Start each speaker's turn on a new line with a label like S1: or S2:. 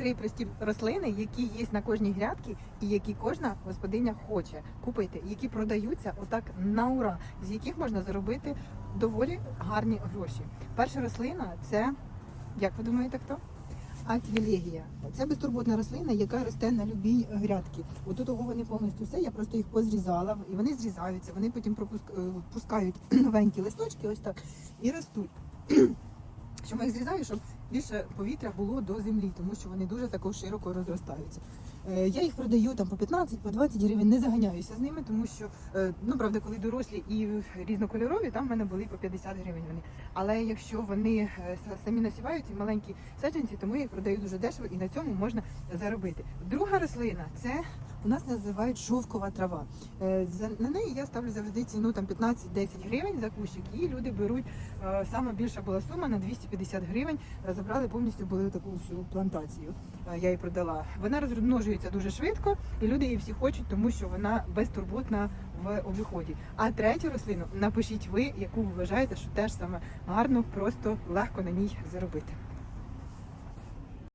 S1: три прості рослини, які є на кожній грядці і які кожна господиня хоче купити, які продаються отак на ура, з яких можна заробити доволі гарні гроші. Перша рослина це, як ви думаєте, хто? Аквілегія. Це безтурботна рослина, яка росте на любій грядці. Отут того вони повністю все, я просто їх позрізала, і вони зрізаються, вони потім пропуск- е, новенькі листочки, ось так, і ростуть. Чому я їх зрізаю, щоб більше повітря було до землі, тому що вони дуже тако широко розростаються. Е, Я їх продаю там по 15, по 20 гривень, не заганяюся з ними, тому що е, ну правда, коли дорослі і різнокольорові, там в мене були по 50 гривень вони. Але якщо вони е, самі насіваються, маленькі саджанці, тому я їх продаю дуже дешево і на цьому можна заробити. Друга рослина це у нас називають шовкова трава. Е, На неї я ставлю завжди ціну там 15-10 гривень за кущик, і люди беруть е, саме більша була сума на 250 гривень. Забрали повністю були таку всю плантацію. Е, Я її продала. Вона розмножується дуже швидко, і люди її всі хочуть, тому що вона безтурботна в обіході. А третю рослину напишіть ви, яку ви вважаєте, що теж саме гарно, просто легко на ній заробити.